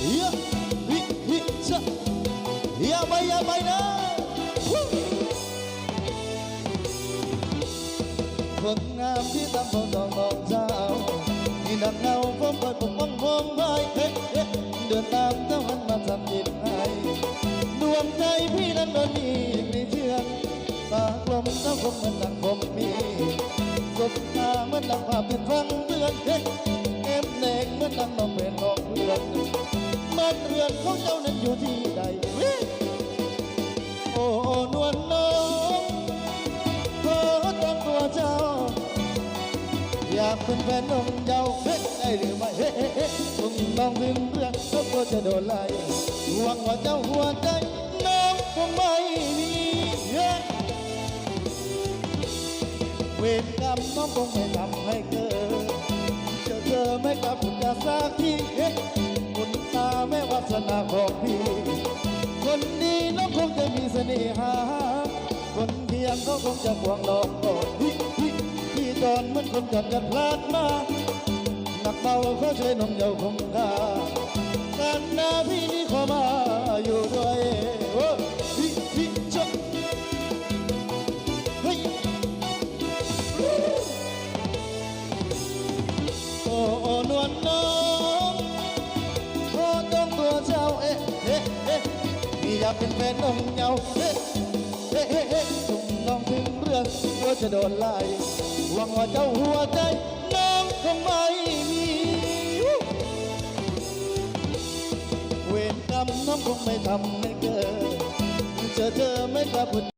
เฮียฮิฮิชะอย่าไปอย่าไปนะวู้คนงามที่ตำบลดองดองเจ้าที่นักเงาผมคอยปกป้องมองไว้เฮ้เฮ้เดินตามเจ้ามันมาทำยินให้ดวงใจพี่นั้นโดนมีในเชือกตากลมเจ้าคงเหมือนดังผมมีสบตาเหมือนดังภาพเป็นฟังเตือนเฮ้เอ็มเด็กเหมือนดังน้องเป็นของเพื่อน นเรือนของเจ้านั้นอยู่ที่ใดเฮ้โอ้นวลน้องขอต้องตัวเจ้า อยากเป็นแฟนนมเยาว์เฮ้ได้หรือไม่เฮ้เฮ้เฮ้คงต้องลืมเรื่องเขาก็จะโดนไล่หวังว่าเจ้าหัวใจน้องคงไม่มีเฮ้ยเวรกรรมน้องคงไม่ทำให้เกิดจอเจอไม่กลับคุณจะสักที น่หา คนเพียงเขาคงจะหวงดองก่อนฮิฮิพี่ตอนเหมือนคนจัดกันพลาดมาหนักเบาเขาช่วยนมเยาคงคา อยากเป็นแฟนน้องเหงาเฮ้เฮ้เอ๊ะเอ๊ะจุ่มน้องถึงเรื่องกลัวจะโดนไล่หวังว่าเจ้าหัวใจน้องคงไม่มี เวรกรรมน้องคงไม่ทำให้เกิดเจอเธอไม่กลับ